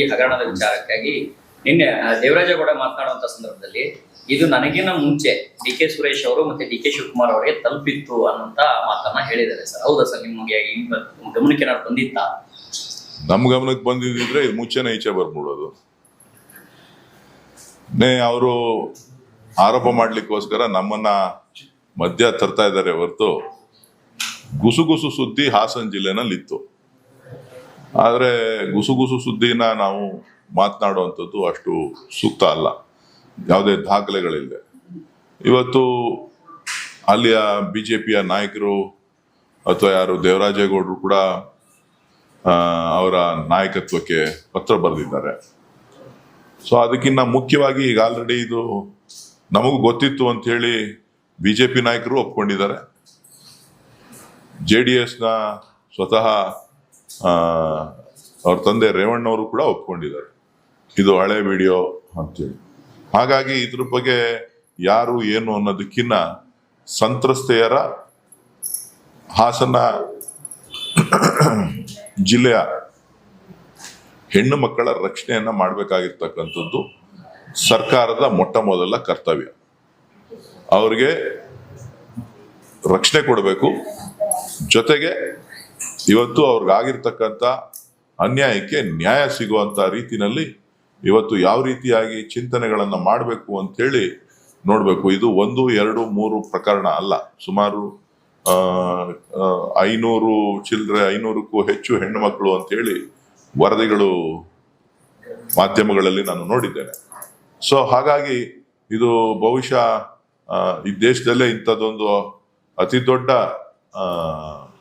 ಈ ಹಗರಣದ ವಿಚಾರಕ್ಕಾಗಿ ನಿನ್ನೆ ದೇವರಾಜ ದೇವರಾಜೇಗೌಡ ಮಾತನಾಡುವಂತ ಸಂದರ್ಭದಲ್ಲಿ ಇದು ನನಗಿನ ಮುಂಚೆ ಡಿ ಕೆ ಸುರೇಶ್ ಅವರು ಮತ್ತೆ ಡಿ ಕೆ ಶಿವಕುಮಾರ್ ಅವರಿಗೆ ತಲುಪಿತ್ತು ಅನ್ನೋಂತ ಮಾತನ್ನ ಹೇಳಿದ್ದಾರೆ ಸರ್. ಹೌದಾ ಸರ್? ನಿಮಗೆ ಗಮನಕ್ಕೆ ಏನಾದ್ರು ಬಂದಿತ್ತಾ? ನಮ್ ಗಮನಕ್ಕೆ ಬಂದಿದ್ರೆ ಇದು ಮುಂಚೆನೇ ಈಚೆ ಬರ್ಬಿಡೋದು. ಅವರು ಆರೋಪ ಮಾಡ್ಲಿಕ್ಕೋಸ್ಕರ ನಮ್ಮನ್ನ ಮಧ್ಯ ತರ್ತಾ ಇದ್ದಾರೆ ಹೊರತು ಗುಸುಗುಸು ಸುದ್ದಿ ಹಾಸನ ಜಿಲ್ಲೆನಲ್ಲಿ ಇತ್ತು ಆದ್ರೆ ಗುಸುಗುಸು ಸುದ್ದಿನ ನಾವು ಮಾತನಾಡುವಂಥದ್ದು ಅಷ್ಟು ಸೂಕ್ತ ಅಲ್ಲ. ಯಾವುದೇ ದಾಖಲೆಗಳಿಲ್ಲ. ಇವತ್ತು ಅಲ್ಲಿಯ ಬಿ ಜೆ ಪಿಯ ನಾಯಕರು ಅಥವಾ ಯಾರು ದೇವರಾಜೇಗೌಡರು ಕೂಡ ಅವರ ನಾಯಕತ್ವಕ್ಕೆ ಪತ್ರ ಬರೆದಿದ್ದಾರೆ. ಸೊ ಅದಕ್ಕಿಂತ ಮುಖ್ಯವಾಗಿ ಈಗ ಆಲ್ರೆಡಿ ಇದು ನಮಗೂ ಗೊತ್ತಿತ್ತು ಅಂತ ಹೇಳಿ ಪಿ ನಾಯಕರು ಒಪ್ಕೊಂಡಿದ್ದಾರೆ. ಜೆ ಡಿ ಎಸ್ನ ಸ್ವತಃ ಅವ್ರ ತಂದೆ ರೇವಣ್ಣವರು ಕೂಡ ಒಪ್ಕೊಂಡಿದ್ದಾರೆ. ಇದು ಹಳೆ ವಿಡಿಯೋ ಅಂತೇಳಿ. ಹಾಗಾಗಿ ಇದ್ರ ಬಗ್ಗೆ ಯಾರು ಏನು ಅನ್ನೋದಕ್ಕಿನ್ನ ಸಂತ್ರಸ್ತೆಯರ ಹಾಸನ ಜಿಲ್ಲೆಯ ಹೆಣ್ಣು ಮಕ್ಕಳ ರಕ್ಷಣೆಯನ್ನ ಮಾಡಬೇಕಾಗಿರ್ತಕ್ಕಂಥದ್ದು ಸರ್ಕಾರದ ಮೊಟ್ಟ ಮೊದಲ ಕರ್ತವ್ಯ. ಅವ್ರಿಗೆ ರಕ್ಷಣೆ ಕೊಡಬೇಕು. ಜೊತೆಗೆ ಇವತ್ತು ಅವ್ರಿಗಾಗಿರ್ತಕ್ಕಂಥ ಅನ್ಯಾಯಕ್ಕೆ ನ್ಯಾಯ ಸಿಗುವಂತ ರೀತಿನಲ್ಲಿ ಇವತ್ತು ಯಾವ ರೀತಿಯಾಗಿ ಚಿಂತನೆಗಳನ್ನು ಮಾಡಬೇಕು ಅಂತ ಹೇಳಿ ನೋಡ್ಬೇಕು. ಇದು ಒಂದು, ಎರಡು, ಮೂರು ಪ್ರಕರಣ ಅಲ್ಲ. ಸುಮಾರು ಐನೂರು ಚಿಲ್ಲರೆ ಐನೂರಕ್ಕೂ ಹೆಚ್ಚು ಹೆಣ್ಣು ಮಕ್ಕಳು ಅಂತ ಹೇಳಿ ವರದಿಗಳು ಮಾಧ್ಯಮಗಳಲ್ಲಿ ನಾನು ನೋಡಿದ್ದೇನೆ. ಸೊ, ಹಾಗಾಗಿ ಇದು ಬಹುಶಃ ಈ ದೇಶದಲ್ಲೇ ಇಂಥದ್ದೊಂದು ಅತಿ ದೊಡ್ಡ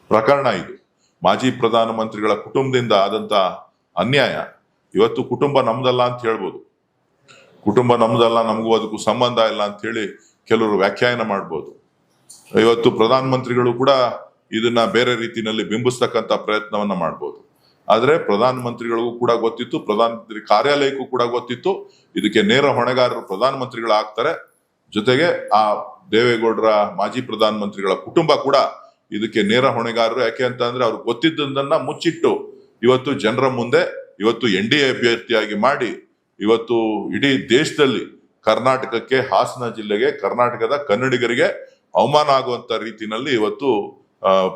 ಪ್ರಕರಣ ಇದು. ಮಾಜಿ ಪ್ರಧಾನಮಂತ್ರಿಗಳ ಕುಟುಂಬದಿಂದ ಆದಂತ ಅನ್ಯಾಯ. ಇವತ್ತು ಕುಟುಂಬ ನಮ್ದಲ್ಲ ಅಂತ ಹೇಳ್ಬೋದು. ಕುಟುಂಬ ನಮ್ದಲ್ಲ, ನಮಗೂ ಅದಕ್ಕೂ ಸಂಬಂಧ ಇಲ್ಲ ಅಂತ ಹೇಳಿ ಕೆಲವರು ವ್ಯಾಖ್ಯಾನ ಮಾಡ್ಬೋದು. ಇವತ್ತು ಪ್ರಧಾನಮಂತ್ರಿಗಳು ಕೂಡ ಇದನ್ನ ಬೇರೆ ರೀತಿಯಲ್ಲಿ ಬಿಂಬಿಸ್ತಕ್ಕಂಥ ಪ್ರಯತ್ನವನ್ನ ಮಾಡ್ಬೋದು. ಆದ್ರೆ ಪ್ರಧಾನಮಂತ್ರಿಗಳಿಗೂ ಕೂಡ ಗೊತ್ತಿತ್ತು, ಪ್ರಧಾನಮಂತ್ರಿ ಕಾರ್ಯಾಲಯಕ್ಕೂ ಕೂಡ ಗೊತ್ತಿತ್ತು. ಇದಕ್ಕೆ ನೇರ ಹೊಣೆಗಾರರು ಪ್ರಧಾನಮಂತ್ರಿಗಳು ಆಗ್ತಾರೆ ಜೊತೆಗೆ ಆ ದೇವೇಗೌಡರ ಮಾಜಿ ಪ್ರಧಾನಮಂತ್ರಿಗಳ ಕುಟುಂಬ ಕೂಡ ಇದಕ್ಕೆ ನೇರ ಹೊಣೆಗಾರರು ಯಾಕೆ ಅಂತ ಅಂದ್ರೆ ಅವ್ರು ಗೊತ್ತಿದ್ದದನ್ನ ಮುಚ್ಚಿಟ್ಟು ಇವತ್ತು ಜನರ ಮುಂದೆ, ಇವತ್ತು ಎನ್ ಡಿ ಎ ಅಭ್ಯರ್ಥಿಯಾಗಿ ಮಾಡಿ, ಇವತ್ತು ಇಡೀ ದೇಶದಲ್ಲಿ ಕರ್ನಾಟಕಕ್ಕೆ, ಹಾಸನ ಜಿಲ್ಲೆಗೆ, ಕರ್ನಾಟಕದ ಕನ್ನಡಿಗರಿಗೆ ಅವಮಾನ ಆಗುವಂತ ರೀತಿನಲ್ಲಿ ಇವತ್ತು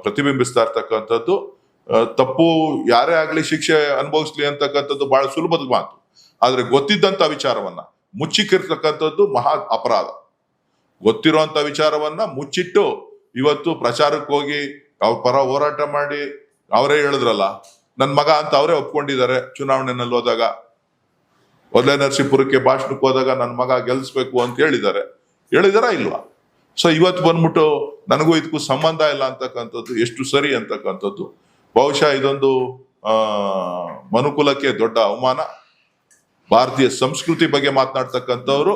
ಪ್ರತಿಬಿಂಬಿಸ್ತಾ ಇರ್ತಕ್ಕಂಥದ್ದು. ತಪ್ಪು ಯಾರೇ ಆಗಲಿ ಶಿಕ್ಷೆ ಅನುಭವಿಸ್ಲಿ ಅಂತಕ್ಕಂಥದ್ದು ಬಹಳ ಸುಲಭದ ಮಾತು. ಆದ್ರೆ ಗೊತ್ತಿದ್ದಂತ ವಿಚಾರವನ್ನ ಮುಚ್ಚಿಕ್ಕಿರ್ತಕ್ಕಂಥದ್ದು ಮಹಾ ಅಪರಾಧ. ಗೊತ್ತಿರುವಂತ ವಿಚಾರವನ್ನ ಮುಚ್ಚಿಟ್ಟು ಇವತ್ತು ಪ್ರಚಾರಕ್ಕೆ ಹೋಗಿ ಅವ್ರ ಪರ ಹೋರಾಟ ಮಾಡಿ ಅವರೇ ಹೇಳಿದ್ರಲ್ಲ ನನ್ನ ಮಗ ಅಂತ ಅವರೇ ಒಪ್ಕೊಂಡಿದ್ದಾರೆ ಚುನಾವಣೆನಲ್ಲಿ ಹೋದಾಗ. ಒಲೆ ನರಸೀಪುರಕ್ಕೆ ಭಾಷಣಕ್ಕೆ ಹೋದಾಗ ನನ್ನ ಮಗ ಗೆಲ್ಸ್ಬೇಕು ಅಂತ ಹೇಳಿದ್ದಾರೆ. ಹೇಳಿದಾರ ಇಲ್ವಾ? ಸೊ ಇವತ್ತು ಬಂದ್ಬಿಟ್ಟು ನನಗೂ ಇದಕ್ಕೂ ಸಂಬಂಧ ಇಲ್ಲ ಅಂತಕ್ಕಂಥದ್ದು, ಎಷ್ಟು ಸರಿ ಅಂತಕ್ಕಂಥದ್ದು. ಬಹುಶಃ ಇದೊಂದು ಮನುಕುಲಕ್ಕೆ ದೊಡ್ಡ ಅವಮಾನ. ಭಾರತೀಯ ಸಂಸ್ಕೃತಿ ಬಗ್ಗೆ ಮಾತನಾಡ್ತಕ್ಕಂಥವ್ರು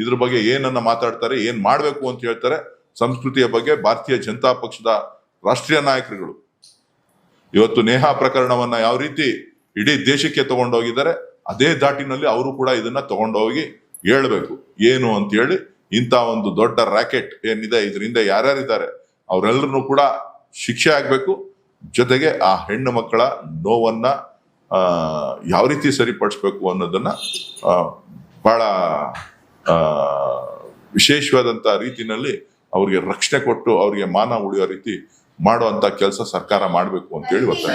ಇದ್ರ ಬಗ್ಗೆ ಏನನ್ನ ಮಾತಾಡ್ತಾರೆ, ಏನ್ ಮಾಡ್ಬೇಕು ಅಂತ ಹೇಳ್ತಾರೆ. ಸಂಸ್ಕೃತಿಯ ಬಗ್ಗೆ ಭಾರತೀಯ ಜನತಾ ಪಕ್ಷದ ರಾಷ್ಟ್ರೀಯ ನಾಯಕರುಗಳು. ಇವತ್ತು ನೇಹಾ ಪ್ರಕರಣವನ್ನ ಯಾವ ರೀತಿ ಇಡೀ ದೇಶಕ್ಕೆ ತಗೊಂಡೋಗಿದ್ದಾರೆ ಅದೇ ದಾಟಿನಲ್ಲಿ ಅವರು ಕೂಡ ಇದನ್ನ ತಗೊಂಡೋಗಿ ಹೇಳಬೇಕು. ಏನು ಅಂತ ಹೇಳಿ ಇಂಥ ಒಂದು ದೊಡ್ಡ ರ್ಯಾಕೆಟ್ ಏನಿದೆ ಇದರಿಂದ ಯಾರ್ಯಾರಿದ್ದಾರೆ ಅವರೆಲ್ಲರೂ ಕೂಡ ಶಿಕ್ಷೆ ಆಗ್ಬೇಕು. ಜೊತೆಗೆ ಆ ಹೆಣ್ಣು ಮಕ್ಕಳ ನೋವನ್ನ ಯಾವ ರೀತಿ ಸರಿಪಡಿಸ್ಬೇಕು ಅನ್ನೋದನ್ನ ಬಹಳ ಆ, ವಿಶೇಷವಾದಂತ ರೀತಿನಲ್ಲಿ ಅವ್ರಿಗೆ ರಕ್ಷಣೆ ಕೊಟ್ಟು ಅವ್ರಿಗೆ ಮಾನ ಉಳಿಯೋ ರೀತಿ ಮಾಡುವಂತ ಕೆಲಸ ಸರ್ಕಾರ ಮಾಡಬೇಕು ಅಂತ ಹೇಳಿ ಒತ್ತಾಯ.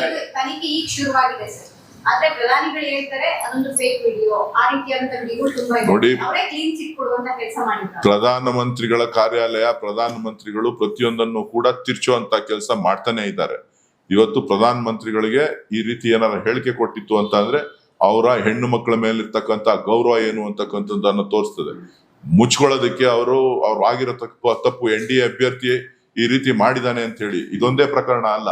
ನೋಡಿ. ಪ್ರಧಾನ ಮಂತ್ರಿಗಳ ಕಾರ್ಯಾಲಯ ಪ್ರಧಾನ ಮಂತ್ರಿಗಳು ಪ್ರತಿಯೊಂದನ್ನು ಕೂಡ ತಿರ್ಚುವಂತ ಕೆಲಸ ಮಾಡ್ತಾನೆ ಇದ್ದಾರೆ. ಇವತ್ತು ಪ್ರಧಾನ ಮಂತ್ರಿಗಳಿಗೆ ಈ ರೀತಿ ಏನಾರ ಹೇಳಿಕೆ ಕೊಟ್ಟಿತ್ತು ಅಂತ ಅಂದ್ರೆ ಅವರ ಹೆಣ್ಣು ಮಕ್ಕಳ ಮೇಲಿರ್ತಕ್ಕಂಥ ಗೌರವ ಏನು ಅಂತಕ್ಕಂಥದ್ದನ್ನು ತೋರಿಸ್ತದೆ. ಮುಚ್ಕೊಳ್ಳೋದಕ್ಕೆ ಅವರು, ಅವ್ರು ಆಗಿರೋ ತಪ್ಪು ತಪ್ಪು ಎನ್ ಡಿ ಎ ಅಭ್ಯರ್ಥಿ ಈ ರೀತಿ ಮಾಡಿದಾನೆ ಅಂತ ಹೇಳಿ, ಇದೊಂದೇ ಪ್ರಕರಣ ಅಲ್ಲ.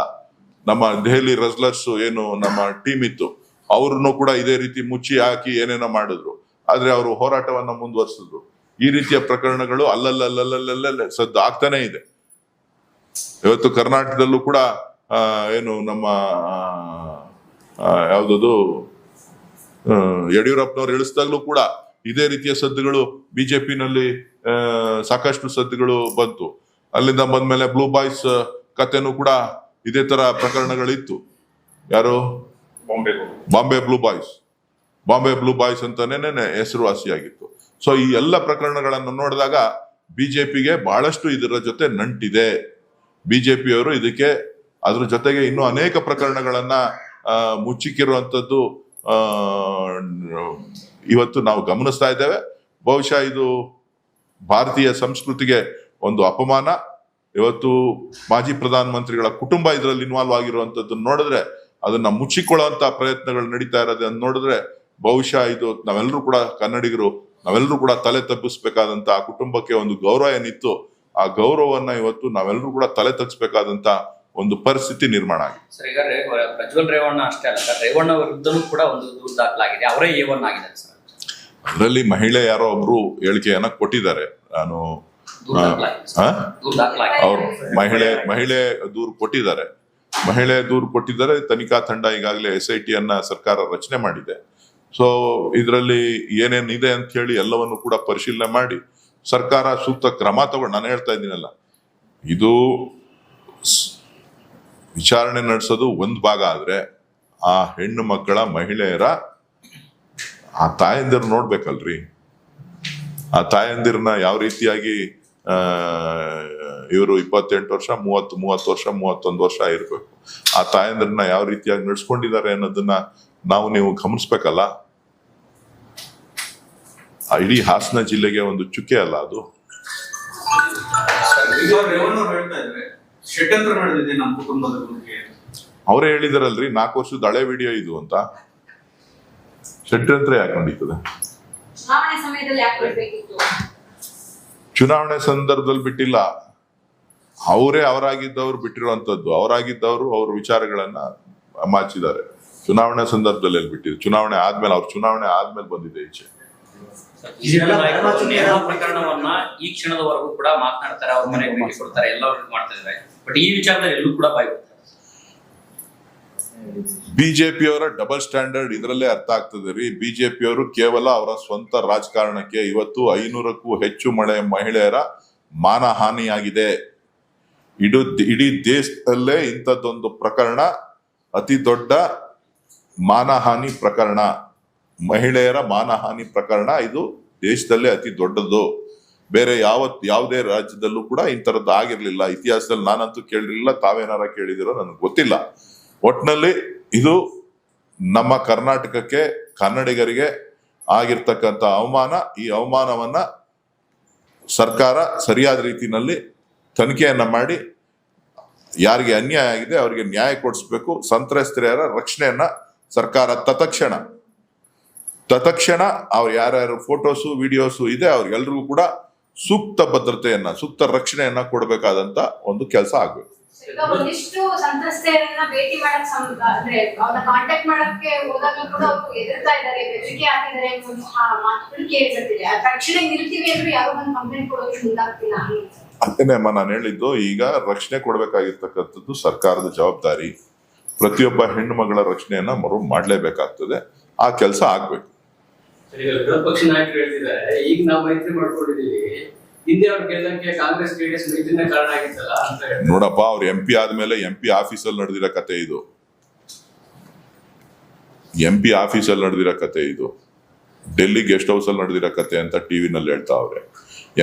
ನಮ್ಮ ದೆಹಲಿ ರಸ್ಲರ್ಸ್ ಏನು ನಮ್ಮ ಟೀಮ್ ಇತ್ತು, ಅವ್ರನ್ನು ಕೂಡ ಇದೇ ರೀತಿ ಮುಚ್ಚಿ ಹಾಕಿ ಏನೇನೋ ಮಾಡಿದ್ರು. ಆದ್ರೆ ಅವರು ಹೋರಾಟವನ್ನ ಮುಂದುವರಿಸಿದ್ರು. ಈ ರೀತಿಯ ಪ್ರಕರಣಗಳು ಅಲ್ಲಲ್ಲಲ್ಲಲ್ಲಲ್ಲೇ ಸದ್ದು ಆಗ್ತಾನೆ ಇದೆ. ಇವತ್ತು ಕರ್ನಾಟಕದಲ್ಲೂ ಕೂಡ ಏನು ನಮ್ಮ ಯಾವ್ದದು ಯಡಿಯೂರಪ್ಪನವ್ರು ಇಳಿಸಿದಾಗ್ಲೂ ಕೂಡ ಇದೇ ರೀತಿಯ ಸದ್ದುಗಳು ಬಿಜೆಪಿನಲ್ಲಿ ಸಾಕಷ್ಟು ಸದ್ದುಗಳು ಬಂತು. ಅಲ್ಲಿಂದ ಬಂದ್ಮೇಲೆ ಬ್ಲೂ ಬಾಯ್ಸ್ ಕಥೆನೂ ಕೂಡ ಇದೇ ತರ ಪ್ರಕರಣಗಳಿತ್ತು. ಯಾರು? Bombay Bombay blue boys Bombay blue boys ಅಂತಾನೆ ಹೆಸರುವಾಸಿಯಾಗಿತ್ತು. ಸೊ ಈ ಎಲ್ಲ ಪ್ರಕರಣಗಳನ್ನು ನೋಡಿದಾಗ ಬಿಜೆಪಿಗೆ ಬಹಳಷ್ಟು ಇದರ ಜೊತೆ ನಂಟಿದೆ. ಬಿಜೆಪಿಯವರು ಇದಕ್ಕೆ ಅದ್ರ ಜೊತೆಗೆ ಇನ್ನೂ ಅನೇಕ ಪ್ರಕರಣಗಳನ್ನ ಮುಚ್ಚಿಕ್ಕಿರುವಂಥದ್ದು ಮುಚ್ಚಿಕ್ಕಿರುವಂತದ್ದು ಇವತ್ತು ನಾವು ಗಮನಿಸ್ತಾ ಇದ್ದೇವೆ. ಬಹುಶಃ ಇದು ಭಾರತೀಯ ಸಂಸ್ಕೃತಿಗೆ ಒಂದು ಅಪಮಾನ. ಇವತ್ತು ಮಾಜಿ ಪ್ರಧಾನ ಮಂತ್ರಿಗಳ ಕುಟುಂಬ ಇದರಲ್ಲಿ ಇನ್ವಾಲ್ವ್ ಆಗಿರುವಂತದ್ದು ನೋಡಿದ್ರೆ ಅದನ್ನ ಮುಚ್ಚಿಕೊಳ್ಳುವಂತ ಪ್ರಯತ್ನಗಳು ನಡೀತಾ ಇರೋದನ್ನ ನೋಡಿದ್ರೆ ಬಹುಶಃ ಇದು ನಾವೆಲ್ಲರೂ ಕೂಡ ಕನ್ನಡಿಗರು, ನಾವೆಲ್ಲರೂ ಕೂಡ ತಲೆ ತಪ್ಪಿಸಬೇಕಾದಂತ ಆ ಕುಟುಂಬಕ್ಕೆ ಒಂದು ಗೌರವ ಏನಿತ್ತು ಆ ಗೌರವವನ್ನ ಇವತ್ತು ನಾವೆಲ್ಲರೂ ಕೂಡ ತಲೆ ತಪ್ಪಿಸ್ಬೇಕಾದಂತಹ ಒಂದು ಪರಿಸ್ಥಿತಿ ನಿರ್ಮಾಣ ಆಗಿದೆ. ಪ್ರಜ್ವಲ್ ರೇವಣ್ಣ ಅಷ್ಟೇ ಅಲ್ಲ ರೇವಣ್ಣ ವಿರುದ್ಧನೂ ಕೂಡ ಒಂದು ದೂರು ದಾಖಲಾಗಿದೆ. ಅವರೇ ಏವನ್ ಆಗಿದೆ ಅದರಲ್ಲಿ ಮಹಿಳೆ ಯಾರೋ ಒಬ್ರು ಹೇಳಿಕೆಯನ್ನ ಕೊಟ್ಟಿದ್ದಾರೆ. ನಾನು ಆ, ಅವ್ರು ಮಹಿಳೆ ಮಹಿಳೆ ದೂರು ಕೊಟ್ಟಿದ್ದಾರೆ. ಮಹಿಳೆ ದೂರು ಕೊಟ್ಟಿದ್ದಾರೆ ತನಿಖಾ ತಂಡ ಈಗಾಗಲೇ ಎಸ್ ಐ ಟಿ ಅನ್ನ ಸರ್ಕಾರ ರಚನೆ ಮಾಡಿದೆ. ಸೊ ಇದರಲ್ಲಿ ಏನೇನಿದೆ ಅಂತ ಹೇಳಿ ಎಲ್ಲವನ್ನು ಕೂಡ ಪರಿಶೀಲನೆ ಮಾಡಿ ಸರ್ಕಾರ ಸೂಕ್ತ ಕ್ರಮ ತಗೊಂಡು ನಾನು ಹೇಳ್ತಾ ಇದ್ದೀನಲ್ಲ ಇದು ವಿಚಾರಣೆ ನಡೆಸೋದು ಒಂದು ಭಾಗ ಆದ್ರೆ ಆ ಹೆಣ್ಣು ಮಕ್ಕಳ ಮಹಿಳೆಯರ ಆ ತಾಯಂದಿರು ನೋಡ್ಬೇಕಲ್ರಿ. ಆ ತಾಯಂದಿರನ್ನ ಯಾವ ರೀತಿಯಾಗಿ ಇವರು ಇಪ್ಪತ್ತೆಂಟು ವರ್ಷ ಮೂವತ್ತು ಮೂವತ್ತು ವರ್ಷ ಮೂವತ್ತೊಂದು ವರ್ಷ ಇರಬೇಕು. ಆ ತಾಯಂದಿರನ್ನ ಯಾವ ರೀತಿಯಾಗಿ ನಡ್ಸ್ಕೊಂಡಿದ್ದಾರೆ ಅನ್ನೋದನ್ನ ನಾವು ನೀವು ಗಮನಿಸ್ಬೇಕಲ್ಲ? ಇಡೀ ಹಾಸನ ಜಿಲ್ಲೆಗೆ ಒಂದು ಚುಕ್ಕೆ ಅಲ್ಲ ಅದು. ಅವರೇ ಹೇಳಿದಾರಲ್ರಿ ನಾಲ್ಕು ವರ್ಷದ ಹಳೆ ವಿಡಿಯೋ ಇದು ಅಂತ. ಷಡ್ಯಂತ್ರ ಯಾಕೆ ನಡೀತದೆ? ಚುನಾವಣೆ ಸಂದರ್ಭದಲ್ಲಿ ಬಿಟ್ಟಿಲ್ಲ. ಅವರೇ ಅವರಾಗಿದ್ದವ್ರು ಬಿಟ್ಟಿರುವಂತದ್ದು. ಅವರಾಗಿದ್ದವರು ಅವ್ರ ವಿಚಾರಗಳನ್ನ ಮಾಚಿದ್ದಾರೆ. ಚುನಾವಣೆ ಸಂದರ್ಭದಲ್ಲಿ ಎಲ್ಲಿ ಬಿಟ್ಟಿದ್ರು ಚುನಾವಣೆ ಆದ್ಮೇಲೆ ಅವ್ರ ಚುನಾವಣೆ ಆದ್ಮೇಲೆ ಬಂದಿದೆ ಈಚೆ. ಪ್ರಕರಣವನ್ನ ಈ ಕ್ಷಣದವರೆಗೂ ಕೂಡ ಮಾತನಾಡ್ತಾರೆ ಅವ್ರ ಮನೆಗೆ ಕೊಡ್ತಾರೆ ಎಲ್ಲ ಮಾಡ್ತಾ ಇದ್ದಾರೆ ಬಟ್ ಈ ವಿಚಾರದಲ್ಲಿ ಎಲ್ಲೂ ಕೂಡ ಬಾಯಿ. ಬಿಜೆಪಿಯವರ ಡಬಲ್ ಸ್ಟ್ಯಾಂಡರ್ಡ್ ಇದರಲ್ಲೇ ಅರ್ಥ ಆಗ್ತದೆ ರೀ. ಬಿಜೆಪಿಯವರು ಕೇವಲ ಅವರ ಸ್ವಂತ ರಾಜಕಾರಣಕ್ಕೆ ಇವತ್ತು ಐನೂರಕ್ಕೂ ಹೆಚ್ಚು ಮಳೆ ಮಹಿಳೆಯರ ಮಾನಹಾನಿಯಾಗಿದೆ. ಇಡೀ ಇಡೀ ದೇಶದಲ್ಲೇ ಇಂಥದ್ದೊಂದು ಪ್ರಕರಣ, ಅತಿ ದೊಡ್ಡ ಮಾನಹಾನಿ ಪ್ರಕರಣ, ಮಹಿಳೆಯರ ಮಾನಹಾನಿ ಪ್ರಕರಣ ಇದು ದೇಶದಲ್ಲೇ ಅತಿ ದೊಡ್ಡದು. ಬೇರೆ ಯಾವ ಯಾವುದೇ ರಾಜ್ಯದಲ್ಲೂ ಕೂಡ ಇಂಥರದ್ದು ಆಗಿರ್ಲಿಲ್ಲ. ಇತಿಹಾಸದಲ್ಲಿ ನಾನಂತೂ ಕೇಳಿರಲಿಲ್ಲ, ತಾವೇನಾರ ಕೇಳಿದಿರೋ ನನಗೆ ಗೊತ್ತಿಲ್ಲ. ಒಟ್ನಲ್ಲಿ ಇದು ನಮ್ಮ ಕರ್ನಾಟಕಕ್ಕೆ ಕನ್ನಡಿಗರಿಗೆ ಆಗಿರ್ತಕ್ಕಂಥ ಅವಮಾನ, ಈ ಅವಮಾನವನ್ನ ಸರ್ಕಾರ ಸರಿಯಾದ ರೀತಿಯಲ್ಲಿ ತನಿಖೆಯನ್ನ ಮಾಡಿ ಯಾರಿಗೆ ಅನ್ಯಾಯ ಆಗಿದೆ ಅವರಿಗೆ ನ್ಯಾಯ ಕೊಡಿಸ್ಬೇಕು ಸಂತ್ರಸ್ತೆಯರ ರಕ್ಷಣೆಯನ್ನ ಸರ್ಕಾರ ತತ್ಕ್ಷಣ ತತ್ಕ್ಷಣ ಅವ್ರು ಯಾರ್ಯಾರು ಫೋಟೋಸು, ವಿಡಿಯೋಸು ಇದೆ ಅವ್ರಿಗೆಲ್ರಿಗೂ ಕೂಡ ಸೂಕ್ತ ಭದ್ರತೆಯನ್ನ, ಸೂಕ್ತ ರಕ್ಷಣೆಯನ್ನ ಕೊಡಬೇಕಾದಂತ ಒಂದು ಕೆಲಸ ಆಗ್ಬೇಕು. ಈಗ ಒಂದಿಷ್ಟು ಸಂತ್ರಸ್ತೆಯರನ್ನ ಭೇಟಿ ಮಾಡಕ್ ಅಂದ್ರೆ ಅವ್ರನ್ನ ಕಾಂಟ್ಯಾಕ್ಟ್ ಮಾಡಕ್ಕೆ ಹೋದಾಗ ಕೂಡ ಅವ್ರು ಎದುರ್ತಾ ಇದ್ದಾರೆ ಬೆದರಿಕೆ ಹಾಕಿದ್ದಾರೆ ಒಂದು ಮಾತುಗಳು ಕೇಳಿಸುತ್ತಿದೆ ಆ ತಕ್ಷಣ ನಿಲ್ತೀವಿ ಅಂದ್ರೆ ಯಾರು ಬಂದು ಕಂಪ್ಲೇಂಟ್ ಕೊಡೋಕೆ ಮುಂದಾಗ್ತಿಲ್ಲ ಅದನ್ನೇ ಅದೇನೇ ಅಮ್ಮ ನಾನು ಹೇಳಿದ್ದು ಈಗ ರಕ್ಷಣೆ ಕೊಡಬೇಕಾಗಿರ್ತಕ್ಕಂಥದ್ದು ಸರ್ಕಾರದ ಜವಾಬ್ದಾರಿ. ಪ್ರತಿಯೊಬ್ಬ ಹೆಣ್ಣು ಮಗಳ ರಕ್ಷಣೆಯನ್ನ ಮರು ಮಾಡಲೇಬೇಕಾಗ್ತದೆ. ಆ ಕೆಲಸ ಆಗ್ಬೇಕು. ಈಗ ವಿರೋಧ ಪಕ್ಷ ನಾಯಕರು ಹೇಳ್ತಿದ್ದಾರೆ ಈಗ ನಾವು ಮೈತ್ರಿ ಮಾಡ್ಕೊಂಡಿದೀವಿ ನೋಡಪ್ಪ, ಅವ್ರು ಎಂ ಪಿ ಆದ್ಮೇಲೆ ಎಂ ಪಿ ಆಫೀಸಲ್ಲಿ ನಡೆದಿರೋ ಕತೆ ಇದು. ಎಂ ಪಿ ಆಫೀಸಲ್ಲಿ ನಡೆದಿರೋ ಕತೆ ಇದು. ಡೆಲ್ಲಿ ಗೆಸ್ಟ್ ಹೌಸ್ ಅಲ್ಲಿ ನಡೆದಿರೋ ಕತೆ ಅಂತ ಟಿವಿನಲ್ಲಿ ಹೇಳ್ತಾ ಅವ್ರೆ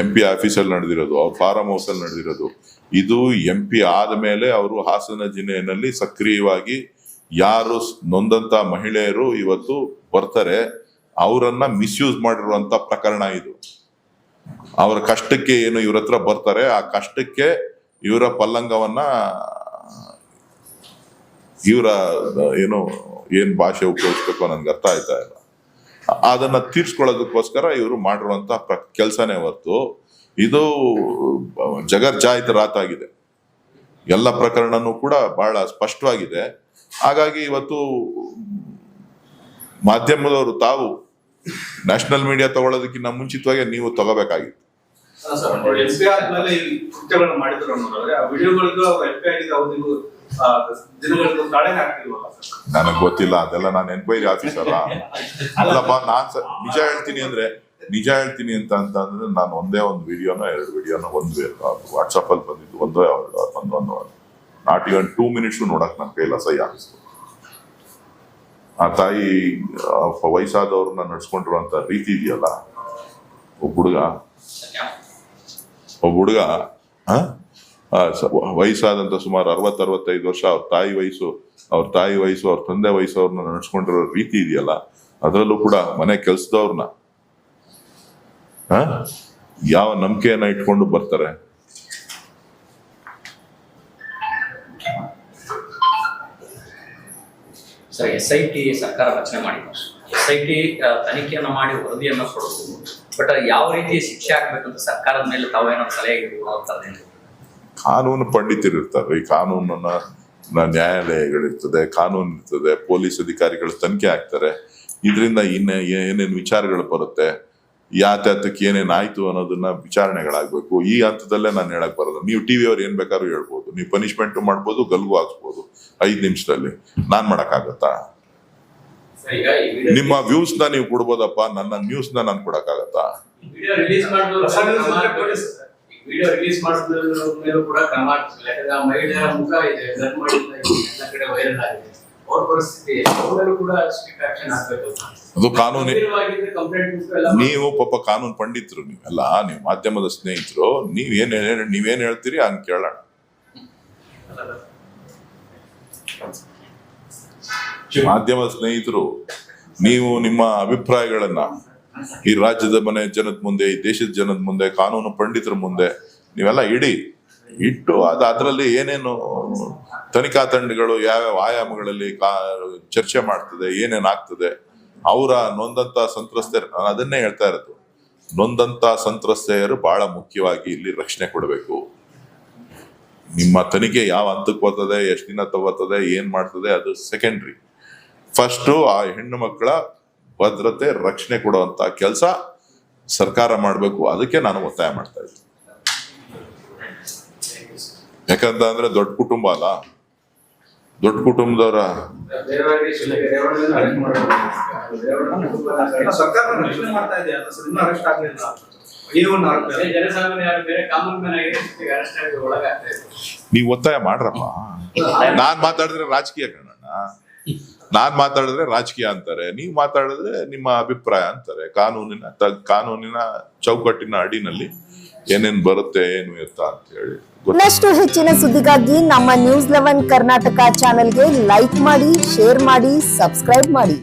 ಎಂ ಪಿ ಆಫೀಸಲ್ಲಿ ನಡೆದಿರೋದು, ಅವ್ರ ಫಾರಂ ಹೌಸ್ ಅಲ್ಲಿ ನಡೆದಿರೋದು. ಇದು ಎಂ ಪಿ ಆದ್ಮೇಲೆ ಅವರು ಹಾಸನ ಜಿಲ್ಲೆಯಲ್ಲಿ ಸಕ್ರಿಯವಾಗಿ ಯಾರು ನೊಂದಂತ ಮಹಿಳೆಯರು ಇವತ್ತು ಬರ್ತಾರೆ, ಅವರನ್ನ ಮಿಸ್ಯೂಸ್ ಮಾಡಿರುವಂತ ಪ್ರಕರಣ ಇದು. ಅವರ ಕಷ್ಟಕ್ಕೆ ಏನು ಇವ್ರ ಹತ್ರ ಬರ್ತಾರೆ, ಆ ಕಷ್ಟಕ್ಕೆ ಇವರ ಪಲ್ಲಂಗವನ್ನ ಇವರ, ಏನು, ಏನ್ ಭಾಷೆ ಉಪಯೋಗಿಸ್ಬೇಕು ನನ್ಗೆ ಅರ್ಥ ಆಯ್ತಾ ಇಲ್ಲ. ಅದನ್ನ ತೀರ್ಸ್ಕೊಳ್ಳೋದಕ್ಕೋಸ್ಕರ ಇವರು ಮಾಡಿರುವಂತ ಕೆಲಸನೇ ಹೊರತು ಇದು ಜಗರ್ಜಾಯಿತ ರಾತಾಗಿದೆ. ಎಲ್ಲ ಪ್ರಕರಣನೂ ಕೂಡ ಬಹಳ ಸ್ಪಷ್ಟವಾಗಿದೆ. ಹಾಗಾಗಿ ಇವತ್ತು ಮಾಧ್ಯಮದವರು ತಾವು ನ್ಯಾಷನಲ್ ಮೀಡಿಯಾ ತಗೊಳ್ಳೋದಕ್ಕಿಂತ ಮುಂಚಿತವಾಗಿ ನೀವು ತಗೋಬೇಕಾಗಿತ್ತು. ಎಂ ಪಿ ಆದ್ಮೇಲೆ ಈ ಕೃತ್ಯಗಳನ್ನ ಮಾಡಿದ್ರು ಅನ್ನೋದಾದ್ರೆ ಆ ವಿಡಿಯೋಗಳಿಗೂ ಅವ್ರು ಎಂ ಪಿ ಆಗಿದ್ದ ಅವಧಿಗೂ ಆ, ದಿನಗಳಿಗೂ ತಾಳೆನೇ ಆಗ್ತಿಲ್ವಲ್ಲ ಸರ್? ನನಗೆ ಗೊತ್ತಿಲ್ಲ ಅದೆಲ್ಲ ನಾನು ಎನ್ಕ್ವೈರಿ ಆಫೀಸರ್ ಅಲ್ಲಪ್ಪ ನಾನ್ ಸ- ನಿಜ ಹೇಳ್ತೀನಿ ಅಂದ್ರೆ ನಿಜ ಹೇಳ್ತೀನಿ ಅಂತ ಅಂತಂದ್ರೆ ನಾನು ಒಂದೇ ಒಂದು ವಿಡಿಯೋನ ಎರಡು ವಿಡಿಯೋನ ಒಂದು ವಾಟ್ಸಪ್ ಅಲ್ಲಿ ಬಂದಿದ್ದು ಒಂದೇ ಎರಡು ಒಂದು ನಾಟ್ ಇವನ್ ಟೂ ಮಿನಿಟ್ಸ್ ನೋಡಕ್ ನನ್ನ ಕೈಲ ಸಹಿ ಆಗಿಸ್ತು ಆ ತಾಯಿ ಆ, ವಯಸ್ಸಾದವ್ರನ್ನ ನಡ್ಸ್ಕೊಂಡಿರುವಂತ ರೀತಿ ಇದೆಯಲ್ಲ? ಒಬ್ಬ ಹುಡುಗ? ಒಬ್ಬ ಹುಡುಗ ವಯಸ್ಸಾದಂತ ಸುಮಾರು ಅರವತ್ ಅರವತ್ತೈದು ವರ್ಷ ಅವ್ರ ತಾಯಿ ವಯಸ್ಸು, ಅವ್ರ ತಾಯಿ ವಯಸ್ಸು, ಅವ್ರ ತಂದೆ ವಯಸ್ಸು ಅವ್ರನ್ನ ನಡ್ಸ್ಕೊಂಡಿರೋ ರೀತಿ ಇದೆಯಲ್ಲ, ಅದರಲ್ಲೂ ಕೂಡ ಮನೆ ಕೆಲ್ಸದವ್ರನ್ನ ಯಾವ ನಂಬಿಕೆಯನ್ನ ಇಟ್ಕೊಂಡು ಬರ್ತಾರೆ? ಸರ್, ಎಸ್ ಐ ಟಿ ಸರ್ಕಾರ ರಚನೆ ಮಾಡಿದ್ದಾರೆ ಎಸ್ ಐ ಟಿ ತನಿಖೆಯನ್ನು ಮಾಡಿ ವರದಿಯನ್ನು ಕೊಡೋದು ಬಟ್ ಯಾವ ರೀತಿ ಶಿಕ್ಷೆ ಅಂತ ಸರ್ಕಾರದ ಮೇಲೆ ತಾವೇನೋ ಸಲಹೆ ಕಾನೂನು ಪಂಡಿತರು ಇರ್ತಾರೆ. ಈ ಕಾನೂನನ್ನ ನ್ಯಾಯಾಲಯಗಳಿರ್ತದೆ, ಕಾನೂನು ಇರ್ತದೆ, ಪೊಲೀಸ್ ಅಧಿಕಾರಿಗಳು ತನಿಖೆ ಆಗ್ತಾರೆ. ಇದರಿಂದ ಇನ್ನ ಏನೇನು ವಿಚಾರಗಳು ಬರುತ್ತೆ ಯಾತ್ಯಾತಕ್ಕೆ ಏನೇನು ಆಯ್ತು ಅನ್ನೋದನ್ನ ವಿಚಾರಣೆಗಳಾಗಬೇಕು. ಈ ಹಂತದಲ್ಲೇ ನಾನು ಹೇಳಕ್ ಬರೋದು. ನೀವು ಟಿವಿ ಅವ್ರು ಏನ್ ಬೇಕಾದ್ರೂ ಹೇಳ್ಬೋದು. ನೀವು ಪನಿಷ್ಮೆಂಟ್ ಮಾಡ್ಬೋದು, ಗಲ್ಗು ಹಾಕ್ಸ್ಬೋದು. ಐದು ನಿಮಿಷದಲ್ಲಿ. ನಾನ್ ಮಾಡಕ್ಕಾಗತ್ತಾ? ನಿಮ್ಮ ವ್ಯೂಸ್ನ ನೀವು ಕೊಡ್ಬೋದಪ್ಪ ನನ್ನ ನ್ಯೂಸ್ನ ನಾನು ಕೊಡಕ್ಕಾಗತ್ತಾ? ವಿಡಿಯೋ ರಿಲೀಸ್ ಮಾಡಿದ್ರು ಹೊಸ news ಇದ್ರೆ ಕೊಡಿ ಸರ್. ವಿಡಿಯೋ ರಿಲೀಸ್ ಮಾಡಿದ್ರ ಮೇಲೂ ಕೂಡ ಕ್ರಮ ಆಗ್ತಿಲ್ಲ ಯಾಕಂದ್ರೆ ಆ ಮಹಿಳೆಯರ ಮುಖ ಇದೆ ಬ್ಲರ್ ಮಾಡಿಲ್ಲ ಎಲ್ಲ ಕಡೆ ವೈರಲ್ ಆಗಿದೆ. ಅವ್ರ ಪರಿಸ್ಥಿತಿ ಅವ್ರ ಕೂಡ ಸ್ಟ್ರಿಕ್ಟ್ ಆಕ್ಷನ್ ಆಗ್ಬೇಕು ಅದು ಕಾನೂನು ನೀವು ಪಾಪ ಕಾನೂನು ಪಂಡಿತರು ನೀವೆಲ್ಲ ನೀವು ಮಾಧ್ಯಮದ ಸ್ನೇಹಿತರು ನೀವೇನ್ ನೀವೇನ್ ಹೇಳ್ತೀರಿ ಅನ್ ಕೇಳೋಣ. ಮಾಧ್ಯಮದ ಸ್ನೇಹಿತರು, ನೀವು ನಿಮ್ಮ ಅಭಿಪ್ರಾಯಗಳನ್ನ ಈ ರಾಜ್ಯದ ಮನೆ ಜನದ ಮುಂದೆ, ಈ ದೇಶದ ಜನದ ಮುಂದೆ, ಕಾನೂನು ಪಂಡಿತರ ಮುಂದೆ ನೀವೆಲ್ಲ ಇಡಿ. ಇಟ್ಟು ಅದು ಅದರಲ್ಲಿ ಏನೇನು ತನಿಖಾ ತಂಡಗಳು ಯಾವ್ಯಾವ ಆಯಾಮಗಳಲ್ಲಿ ಕಾ ಚರ್ಚೆ ಮಾಡ್ತದೆ, ಏನೇನ್ ಆಗ್ತದೆ, ಅವರ ನೊಂದಂತ ಸಂತ್ರಸ್ತೆಯರು ನಾನು ಅದನ್ನೇ ಹೇಳ್ತಾ ಇರೋದು. ನೊಂದಂತ ಸಂತ್ರಸ್ತೆಯರು ಬಹಳ ಮುಖ್ಯವಾಗಿ ಇಲ್ಲಿ ರಕ್ಷಣೆ ಕೊಡಬೇಕು. ನಿಮ್ಮ ತನಿಖೆ ಯಾವ ಹಂತಕ್ಕೆ ಬರ್ತದೆ ಎಷ್ಟು ದಿನ ತಗೋತದೆ, ಏನ್ ಮಾಡ್ತದೆ ಅದು ಸೆಕೆಂಡ್ರಿ ಫಸ್ಟ್ ಆ ಹೆಣ್ಣು ಮಕ್ಕಳ ಭದ್ರತೆ ರಕ್ಷಣೆ ಕೊಡುವಂತ ಕೆಲಸ ಸರ್ಕಾರ ಮಾಡಬೇಕು. ಅದಕ್ಕೆ ನಾನು ಒತ್ತಾಯ ಮಾಡ್ತಾ ಇದ್ದೀನಿ. ಯಾಕಂತ ಅಂದ್ರೆ ದೊಡ್ಡ ಕುಟುಂಬ ಅಲ್ಲ. ದೊಡ್ಡ ಕುಟುಂಬದವರ ನೀವು ಒತ್ತಾಯ ಮಾಡ್ರಪ್ಪ. ನಾನ್ ಮಾತಾಡಿದ್ರೆ ರಾಜಕೀಯ ಕಣಣ್ಣ ನಾನ್ ಮಾತಾಡಿದ್ರೆ ರಾಜಕೀಯ ಅಂತಾರೆ, ನೀವು ಮಾತಾಡಿದ್ರೆ ನಿಮ್ಮ ಅಭಿಪ್ರಾಯ ಅಂತಾರೆ. ಕಾನೂನಿನ ಕಾನೂನಿನ ಚೌಕಟ್ಟಿನ ಅಡಿನಲ್ಲಿ ಏನೇನ್ ಬರುತ್ತೆ, ಏನು ಎತ್ತ ಅಂತ ಹೇಳಿ ಇನ್ನಷ್ಟು ಹೆಚ್ಚಿನ ಸುದ್ದಿಗಾಗಿ ನಮ್ಮ ನ್ಯೂಸ್ ಲೆವೆನ್ ಕರ್ನಾಟಕ ಚಾನೆಲ್ಗೆ ಲೈಕ್ ಮಾಡಿ, ಶೇರ್ ಮಾಡಿ, ಸಬ್ಸ್ಕ್ರೈಬ್ ಮಾಡಿ.